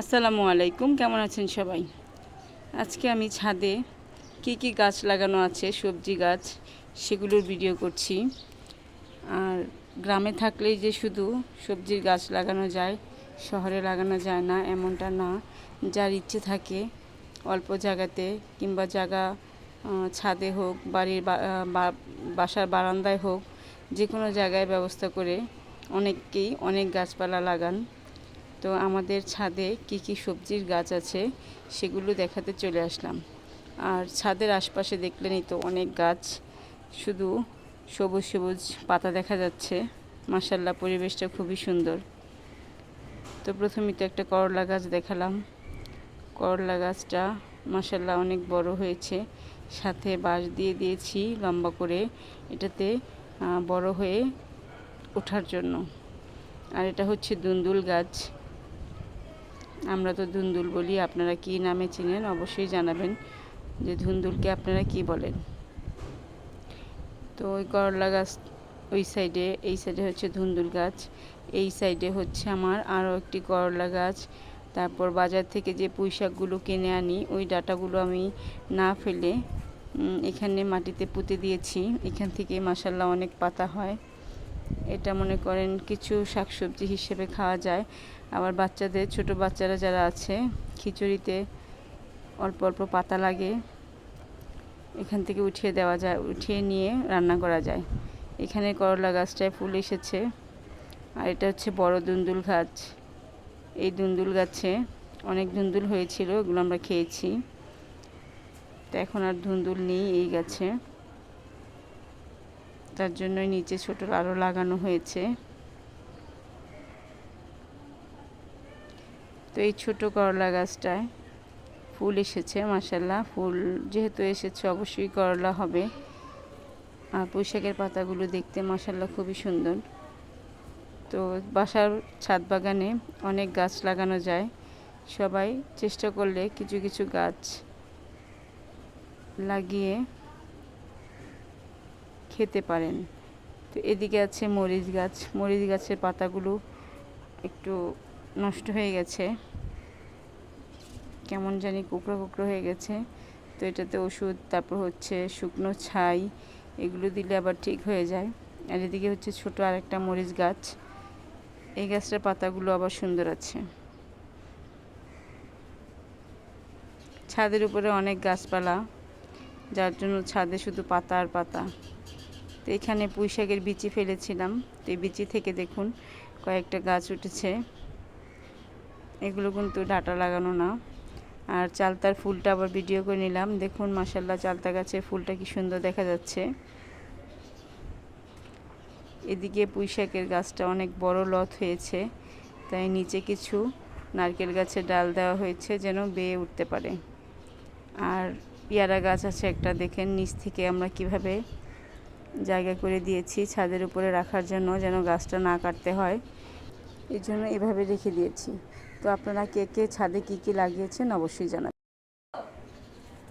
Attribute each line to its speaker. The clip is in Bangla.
Speaker 1: আসসালামু আলাইকুম, কেমন আছেন সবাই? আজকে আমি ছাদে কি কি গাছ লাগানো আছে, সবজি গাছ, সেগুলোর ভিডিও করছি। আর গ্রামে থাকলেই যে শুধু সবজির গাছ লাগানো যায়, শহরে লাগানো যায় না, এমনটা না। যার ইচ্ছে থাকে অল্প জায়গাতে কিংবা জায়গা ছাদে হোক, বাড়ির বাসার বারান্দায় হোক যে কোনো জায়গায় ব্যবস্থা করে অনেককেই অনেক গাছপালা লাগান। তো আমাদের ছাদে কি কি সবজির গাছ আছে সেগুলো দেখাতে চলে আসলাম। আর ছাদের আশপাশে দেখলেনই তো অনেক গাছ, শুধু সবুজ সবুজ পাতা দেখা যাচ্ছে। মাসাল্লাহ পরিবেশটা খুবই সুন্দর। তো প্রথমেই তো একটা করলা গাছ দেখালাম। করলা গাছটা মাসাল্লাহ অনেক বড় হয়েছে। সাথে বাঁশ দিয়ে দিয়েছি লম্বা করে। এটাতে বড় হয়ে ওঠার জন্য। আর এটা হচ্ছে দুন্দুল গাছ। আমরা তো ধুন্দুল বলি, আপনারা কি নামে চিনেন অবশ্যই জানাবেন যে ধুন্দুলকে আপনারা কি বলেন। তো ওই করলা গাছ ওই সাইডে, এই সাইডে হচ্ছে ধুন্দুল গাছ, এই সাইডে হচ্ছে আমার আরও একটি করলা গাছ। তারপর বাজার থেকে যে পুঁই শাকগুলো কিনে আনি, ওই ডাটাগুলো আমি না ফেলে এখানে মাটিতে পুঁতে দিয়েছি। এখান থেকে মাসাল্লাহ অনেক পাতা হয়। এটা মনে করেন কিছু শাকসবজি হিসেবে খাওয়া যায়। আবার বাচ্চাদের, ছোট বাচ্চারা যারা আছে, খিচুড়িতে অল্প অল্প পাতা লাগে, এখান থেকে উঠিয়ে দেওয়া যায়, উঠিয়ে নিয়ে রান্না করা যায়। এখানে করলা গাছটায় ফুল এসেছে, আর এটা হচ্ছে বড় দুন্দুল গাছ। এই দুন্দুল গাছে অনেক ধুন্দুল হয়েছিল, এগুলো আমরা খেয়েছি। তো এখন আর ধুন্দুল নেই এই গাছে। তার জন্যই নিচে ছোট আরও লাগানো হয়েছে। তো এই ছোট করলা গাছটায় ফুল এসেছে মাসাল্লাহ ফুল যেহেতু এসেছে, অবশ্যই করলা হবে। আর পুঁইশাকের পাতাগুলো দেখতে মাসাল্লাহ খুবই সুন্দর। তো বাসার ছাদ বাগানে অনেক গাছ লাগানো যায়। সবাই চেষ্টা করলে কিছু কিছু গাছ লাগিয়ে খেতে পারেন। তো এদিকে আছে মরিচ গাছ। মরিচ গাছের পাতাগুলো একটু নষ্ট হয়ে গেছে। কেমন জানি কুকড়ো কুকড়ো হয়ে গেছে। তো এটাতে ওষুধ, তারপর হচ্ছে শুকনো ছাই, এগুলো দিলে আবার ঠিক হয়ে যায়। আর এদিকে হচ্ছে ছোট আরেকটা মরিচ গাছ। এই গাছটার পাতাগুলো আবার সুন্দর আছে। ছাদের উপরে অনেক গাছপালা, যার জন্য ছাদে শুধু পাতা আর পাতা। তো এখানে পুঁই শাকের বিচি ফেলেছিলাম। তো এই বিচি থেকে দেখুন, কয়েকটা গাছ উঠেছে। এগুলো কিন্তু ডাটা লাগানো না। আর চালতার ফুলটা আবার ভিডিও করে নিলাম। দেখুন মাসাল্লাহ চালতা গাছের ফুলটা কি সুন্দর দেখা যাচ্ছে। এদিকে পুঁই শাকের গাছটা অনেক বড় লত হয়েছে। তাই নিচে কিছু নারকেল গাছের ডাল দেওয়া হয়েছে যেন বেয়ে উঠতে পারে। আর পেয়ারা গাছ আছে একটা, দেখেন নিচ থেকে আমরা কীভাবে জায়গা করে দিয়েছি ছাদের উপরে রাখার জন্য যেন গাছটা না কাটতে হয়। এই জন্য এভাবে রেখে দিয়েছি। তো আপনারা কে কে ছাদে কী কী লাগিয়েছেন অবশ্যই জানাবেন।